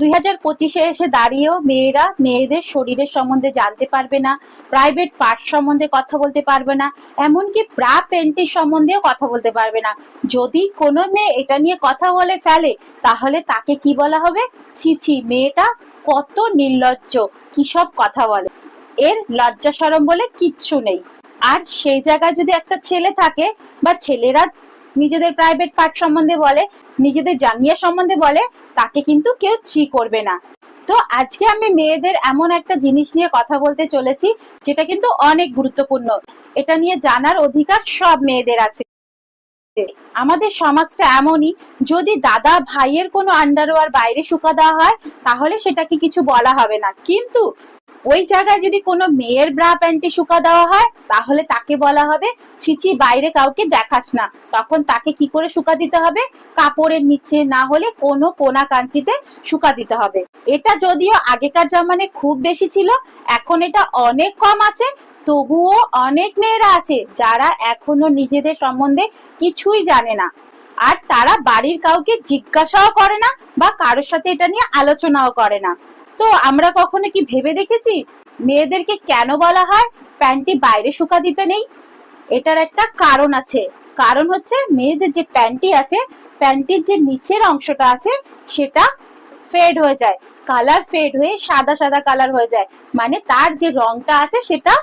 দুই হাজার পঁচিশে এসে দাঁড়িয়েও মেয়েরা মেয়েদের শরীরের সম্বন্ধে জানতে পারবে না প্রাইভেট পার্ট সম্বন্ধে কথা বলতে পারবে না, এমনকি ব্রা প্যান্টির সম্বন্ধেও কথা বলতে পারবে না। যদি কোনো মেয়ে এটা নিয়ে কথা বলে ফেলে, তাহলে তাকে কি বলা হবে? ছি ছি, মেয়েটা কত নির্লজ্জ, কি সব কথা বলে। এর লজ্জা সরম বলে কিচ্ছু নেই। আর সেই জায়গায় যদি একটা ছেলে থাকে বা ছেলেরা নিজেদের প্রাইভেট পার্ট সম্বন্ধে বলে, নিজেদের জাঙ্গিয়া সম্বন্ধে বলে, তাকে কিন্তু কেউ ছি করবে না। তো আজকে আমি মেয়েদের এমন একটা জিনিস নিয়ে কথা বলতে চলেছি, যেটা কিন্তু অনেক গুরুত্বপূর্ণ। এটা নিয়ে জানার অধিকার সব মেয়েদের আছে। আমাদের সমাজটা এমনই, যদি দাদা ভাইয়ের কোনো আন্ডারওয়ার বাইরে শুকা দেওয়া হয়, তাহলে সেটাকে কিছু বলা হবে না। কিন্তু ওই জায়গায় যদি কোনো মেয়ের ব্রা প্যান্টে শুকা দেওয়া হয়, তাহলে তাকে বলা হবে ছিচি বাইরে কাউকে দেখাস না। তখন তাকে কি করে শুকা দিতে হবে? কাপড়ের নিচে না হলে কোনো কোনা কাঞ্চিতে শুকা দিতে হবে। এটা যদিও আগেকার জামানে খুব বেশি ছিল, এখন এটা অনেক কম আছে, তবুও অনেক মেয়েরা আছে যারা এখনও নিজেদের সম্বন্ধে কিছুই জানে না। আর তারা বাড়ির কাউকে জিজ্ঞাসাও করে না বা কারোর সাথে এটা নিয়ে আলোচনাও করে না। তো আমরা কখনো কি ভেবে দেখেছি? মেয়েদেরকে কেন বলা হয় প্যান্টটি বাইরে শুকা দিতে নেই? এটার একটা কারণ আছে। কারণ হচ্ছে মেয়েদের যে প্যান্টি আছে প্যান্টির যে নিচের অংশটা আছে, সেটা ফেড হয়ে যায়। কালার ফেড হয়ে সাদা সাদা কালার হয়ে যায়। মানে তার যে রংটা আছে, সেটা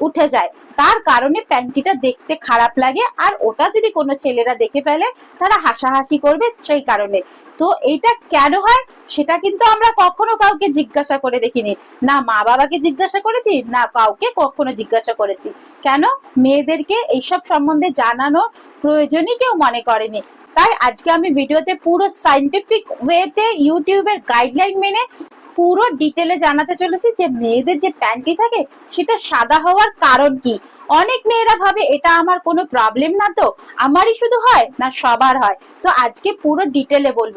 উঠে যায়। তার কারণে প্যান্টিটা দেখতে খারাপ লাগে, আর ওটা যদি কোনো ছেলেরা দেখে ফেলে, তারা হাসাহাসি করবে সেই কারণে। তো এইটা কেন হয়, সেটা কিন্তু আমরা কখনো কাউকে জিজ্ঞাসা করে দেখিনি। না মা বাবাকে জিজ্ঞাসা করেছি, না কাউকে কখনো জিজ্ঞাসা করেছি। কেন? মেয়েদেরকে এইসব সম্বন্ধে জানানো প্রয়োজনই কেউ মনে করেনি। তাই আজকে আমি ভিডিওতে পুরো সাইন্টিফিক ওয়েতে ইউটিউবের গাইডলাইন মেনে পুরো ডিটেলে জানাতে চলেছি যে মেয়েদের যে প্যান্টি থাকে, সেটা সাদা হওয়ার কারণ কি? অনেক মেয়েরা ভাবে এটা আমার কোনো প্রবলেম না তো, আমারই শুধু হয় না সবার হয়। তো আজকে পুরো ডিটেলে বলব।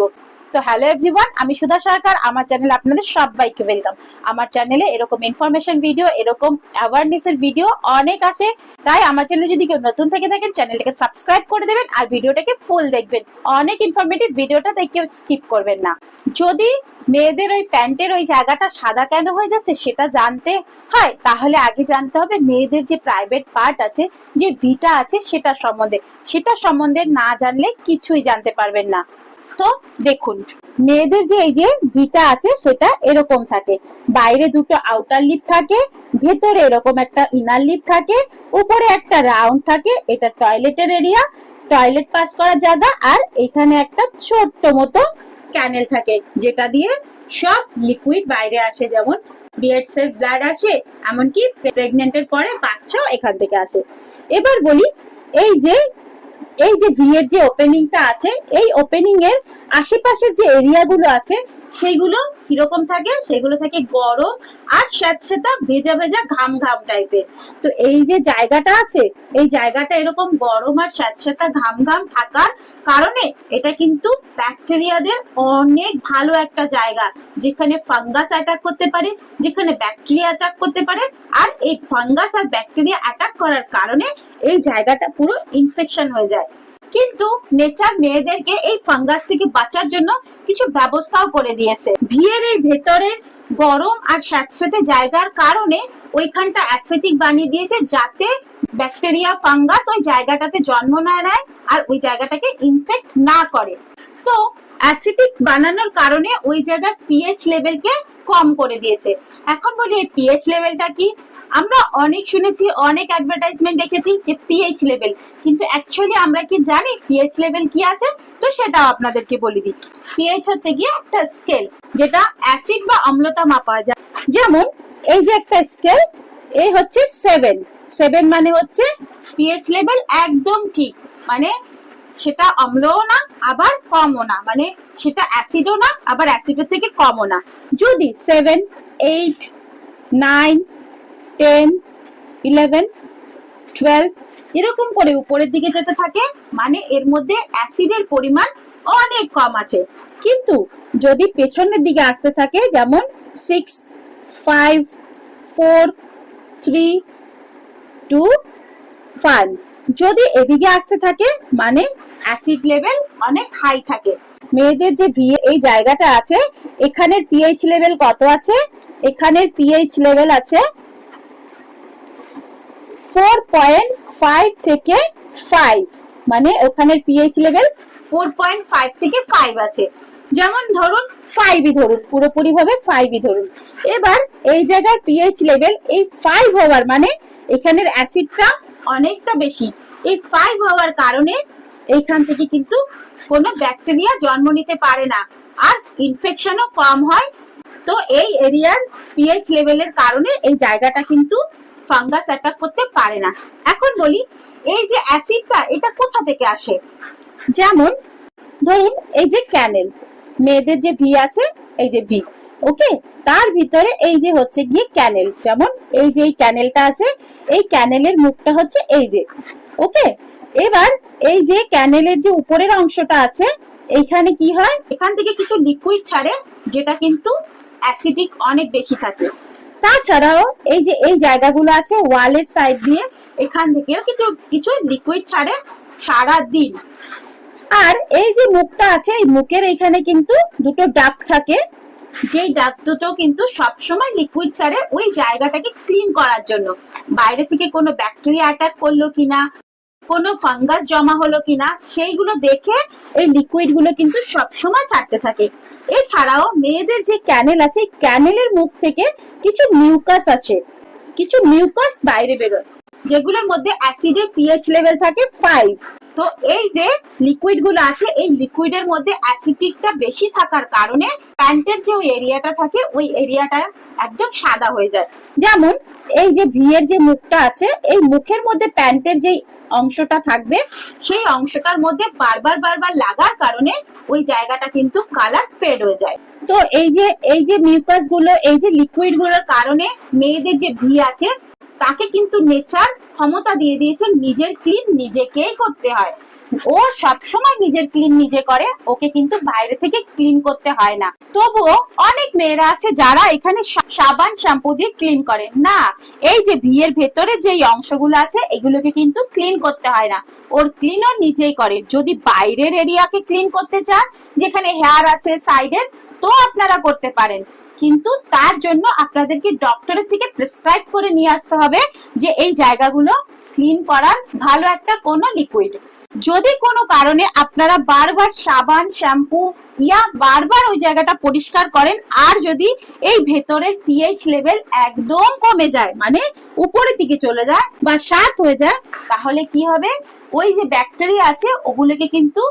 তো হ্যালো এভরিওয়ান আমি সুধা সরকার, আমার চ্যানেলে আপনাদের সবাইকে ওয়েলকাম আমার চ্যানেলে এরকম ইনফরমেশন ভিডিও এরকম অ্যাওয়ারনেস এর ভিডিও অনেক আসে তাই আমার চ্যানেলে যদি কেউ নতুন থেকে থাকেন চ্যানেলটাকে সাবস্ক্রাইব করে দেবেন আর ভিডিওটাকে ফুল দেখবেন। অনেক ইনফরমেটিভ ভিডিওটা কেউ স্কিপ করবেন না। যদি মেয়েদের ওই প্যান্টের ওই জায়গাটা সাদা কেন হয়ে যাচ্ছে সেটা জানতে হয়, তাহলে আগে জানতে হবে মেয়েদের যে প্রাইভেট পার্ট আছে, যে ভিটা আছে সেটা সম্বন্ধে। সেটা সম্বন্ধে না জানলে কিছুই জানতে পারবেন না। তো দেখুন, মেয়েদের যে এই যে ভিটা আছে সেটা এরকম থাকে। বাইরে দুটো আউটার লিপ থাকে, ভেতরে এরকম একটা ইনার লিপ থাকে, উপরে একটা রাউন্ড থাকে, এটা টয়লেটের এরিয়া টয়লেট পাস করার জায়গা, আর এখানে একটা ছোট্ট মতো ক্যানেল থাকে, যেটা দিয়ে সব লিকুইড বাইরে আসে, যেমন পিরিয়ডস এর ব্লাড আসে, এমনকি প্রেগনেন্টের পরে বাচ্চাও এখান থেকে আসে। এবার বলি, এই যে এই যে ভি এর যে ওপেনিংটা আছে, এই ওপেনিং এর আশেপাশের যে এরিয়া গুলো আছে সেগুলো কীরকম থাকে? সেগুলো থাকে গরম আর স্যাঁতস্যাঁতা ভেজা ভেজা, ঘাম ঘাম টাইপের তো এই যে জায়গাটা আছে, এই জায়গাটা এরকম গরম আর স্যাঁতস্যাঁতা ঘাম ঘাম থাকার কারণে এটা কিন্তু ব্যাকটেরিয়াদের অনেক ভালো একটা জায়গা, যেখানে ফাঙ্গাস অ্যাটাক করতে পারে, যেখানে ব্যাকটেরিয়া অ্যাটাক করতে পারে। আর এই ফাঙ্গাস আর ব্যাকটেরিয়া অ্যাটাক করার কারণে এই জায়গাটা পুরো ইনফেকশন হয়ে যায়। কিন্তু নেচার মেয়েদেরকে এই ফাঙ্গাস থেকে বাঁচার জন্য কিছু ব্যবস্থাও করে দিয়েছে। ভিয়ের এই ভেতরের গরম আর স্যাঁতস্যাঁতে জায়গার কারণে ওইখানটা অ্যাসিটিক বানিয়ে দিয়েছে যাতে ব্যাকটেরিয়া ফাঙ্গাস ওই জায়গাটাতে জন্ম না নেয় আর ওই জায়গাটাকে ইনফেক্ট না করে। তো অ্যাসিটিক বানানোর কারণে ওই জায়গার পিএইচ লেভেলকে কম করে দিয়েছে। এখন বলি এই পিএইচ লেভেলটা কি? আমরা অনেক শুনেছি, অনেক অ্যাডভার্টাইজমেন্ট দেখেছি যে পিএইচ লেভেল কিন্তু অ্যাকচুয়ালি আমরা কি জানি পিএইচ লেভেল কি আছে? তো সেটাও আপনাদেরকে বলে দিই। পিএইচ হচ্ছে গিয়ে একটা স্কেল যেটা অ্যাসিড বা অম্লতা মাপা যায়। যেমন এই যে একটা স্কেল এই হচ্ছে সেভেন সেভেন মানে হচ্ছে পিএইচ লেভেল একদম ঠিক। মানে সেটা অম্লও না, আবার কমও না। মানে সেটা অ্যাসিডও না, আবার অ্যাসিডের থেকে কমও না। যদি seven eight nine ten eleven twelve এরকম করে উপরের দিকে যেতে থাকে মানে এর মধ্যে অ্যাসিডের পরিমাণ অনেক কম আছে। কিন্তু যদি পেছনের দিকে আসতে থাকে, যেমন six five four three two five যদি এদিকে আসতে থাকে মানে অ্যাসিড লেভেল অনেক হাই থাকে। মেয়েদের যে ভি এই জায়গাটা আছে, এখানের পিএইচ লেভেল কত আছে? এখানের পিএইচ লেভেল আছে ফোর পয়েন্ট ফাইভ থেকে ফাইভ মানে ওখানের pH level four point five থেকে ফাইভ আছে। যেমন ধরুন ফাইভই ধরুন, পুরোপুরি ভাবে ফাইভই ধরুন। এবার এই জায়গার পিএইচ লেভেল এই ফাইভ হওয়ার মানে এখানের অ্যাসিডটা অনেকটা বেশি। এই ফাইভ হওয়ার কারণে এইখান থেকে কিন্তু কোনো ব্যাকটেরিয়া জন্ম নিতে পারে না। আর ইনফেকশনও কম হয়। তো এই এরিয়ার পিএইচ লেভেলের কারণে এই জায়গাটা কিন্তু ফাঙ্গাস অ্যাটাক করতে পারে না। এখন বলি, এই যে অ্যাসিডটা, এটা কোথা থেকে আসে? যেমন, ধরুন, এই যে ক্যানেল, মেয়েদের যে ভি আছে, এই যে ভি ওকে? তার ভিতরে এই যে হচ্ছে গিয়ে ক্যানেল, যেমন, এই যে এই ক্যানেলটা আছে, এই ক্যানেলের মুখটা হচ্ছে এই যে, ওকে? এবার, এই যে ক্যানেলের যে উপরের অংশটা আছে, এইখানে কি হয়? এখান থেকে কিছু লিকুইড ছাড়ে, যেটা কিন্তু অ্যাসিডিক অনেক বেশি থাকে। তাছাড়াও এই যে এই জায়গাগুলো আছে ওয়ালের সাইড দিয়ে, এখান থেকেও কিন্তু কিছু লিকুইড ছাড়ে সারা দিন আর এই যে মুখটা আছে, এই মুখের এখানে কিন্তু দুটো ডাক থাকে। যেই ডাক দুটো কিন্তু সবসময় লিকুইড ছাড়ে ওই জায়গাটাকে ক্লিন করার জন্য। বাইরে থেকে কোনো ব্যাকটেরিয়া অ্যাটাক করল কিনা কোনো ফাঙ্গাস জমা হলো কিনা, সেইগুলো দেখে এই লিকুইডগুলো কিন্তু সবসময় ছাড়তে থাকে। এছাড়াও মেয়েদের যে ক্যানেল আছে ক্যানেলের মুখ থেকে কিছু মিউকাস আছে কিছু মিউকাস বাইরে বেরোয়, যেগুলোর মধ্যে অ্যাসিডের পিএইচ লেভেল থাকে ফাইভ তো এই যে লিকুইডগুলো আছে, এই লিকুইডের মধ্যে অ্যাসিডিকটা বেশি থাকার কারণে প্যান্টের যে ওই এরিয়াটা থাকে, ওই এরিয়াটা একদম সাদা হয়ে যায়। যেমন এই যে ভি এর যে মুখটা আছে, এই মুখের মধ্যে প্যান্টের যে অংশটা থাকবে। সেই অংশটার মধ্যে বারবার বারবার লাগার কারণে ওই জায়গাটা কিন্তু কালার ফেড হয়ে যায়। তো এই যে এই যে মিউকাসগুলো, এই যে লিকুইডগুলোর কারণে মেয়েদের যে ভি আছে, তাকে কিন্তু নেচার ক্ষমতা দিয়ে দিয়েছে নিজের ক্লিন নিজেকেই করতে হয়। ও সবসময় নিজের ক্লিন নিজে করে, ওকে কিন্তু বাইরে থেকে ক্লিন করতে হয় না। তবুও অনেক মেয়েরা আছে যারা এখানে সাবান শ্যাম্পু দিয়ে ক্লিন করে। না, এই যে ভিয়ের ভেতরে যেই অংশগুলো আছে, এগুলোকে কিন্তু ক্লিন করতে হয় না। ওর ক্লিন ও নিজেই করে। যদি বাইরের এরিয়াকে ক্লিন করতে চান, যেখানে হেয়ার আছে সাইডের তো আপনারা করতে পারেন। কিন্তু তার জন্য আপনাদেরকে ডক্টরের থেকে প্রেসক্রাইব করে নিয়ে আসতে হবে যে এই জায়গাগুলো ক্লিন করার ভালো একটা কোনো লিকুইড যদি কোনো কারণে আপনারা বারবার সাবান, শ্যাম্পু ইয়া বারবার ওই জায়গাটা পরিষ্কার করেন, আর যদি এই ভেতরের পিএইচ লেভেল একদম কমে যায় মানে উপরের দিকে চলে যায় বা সাত হয়ে যায়, তাহলে কি হবে? ওই যে ব্যাকটেরিয়া আছে, ওগুলোকে কিন্তু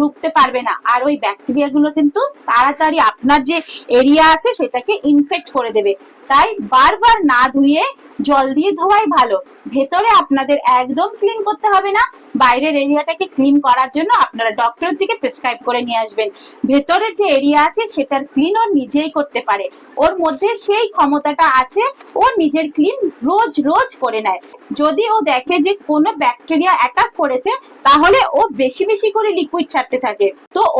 রুখতে পারবে না। আর ওই ব্যাকটেরিয়া গুলো কিন্তু তাড়াতাড়ি আপনার যে এরিয়া আছে, সেটাকে ইনফেক্ট করে দেবে। তাই বারবার না ধুয়ে জল দিয়ে ধোয়াই ভালো। ভেতরে আপনাদের একদম ক্লিন করতে হবে না। বাইরের এরিয়াটাকে ক্লিন করার জন্য আপনারা ডক্টরের থেকে প্রেসক্রাইব করে নিয়ে আসবেন। ভেতরের যে এরিয়া আছে সেটার ক্লিন ও নিজেই করতে পারে। ওর মধ্যে সেই ক্ষমতাটা আছে, ও নিজের ক্লিন রোজ রোজ করে নেয়। যদি ও দেখে যে কোনো ব্যাকটেরিয়া অ্যাটাক করেছে, তাহলে ও বেশি বেশি করে লিকুইড ছাড়তে থাকে।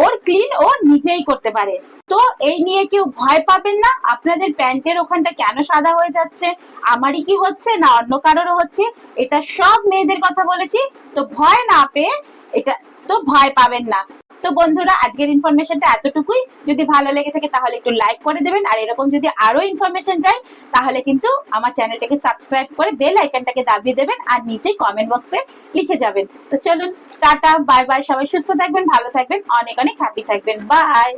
ওর ক্লিন ও নিজেই করতে পারে। তো এই নিয়ে কেউ ভয় পাবেন না। আপনাদের প্যান্টের ওখানটা কেন সাদা হয়ে যাচ্ছে? আমারই কি হচ্ছে না অন্য কারোরও হচ্ছে? এটা সব মেয়েদের কথা বলেছি। তো ভয় না পেয়ে এটা তো ভয় পাবেন না। তো বন্ধুরা, আজকের ইনফরমেশনটা এতটুকুই। যদি ভালো লেগে থাকে তাহলে একটু লাইক করে দেবেন। আর এরকম যদি আরও ইনফরমেশন চাই, তাহলে কিন্তু আমার চ্যানেলটাকে সাবস্ক্রাইব করে বেল আইকনটাকে দাবিয়ে দেবেন। আর নিচে কমেন্ট বক্সে লিখে যাবেন। তো চলুন টাটা বাই বাই সবাই সুস্থ থাকবেন ভালো থাকবেন অনেক অনেক হ্যাপি থাকবেন বাই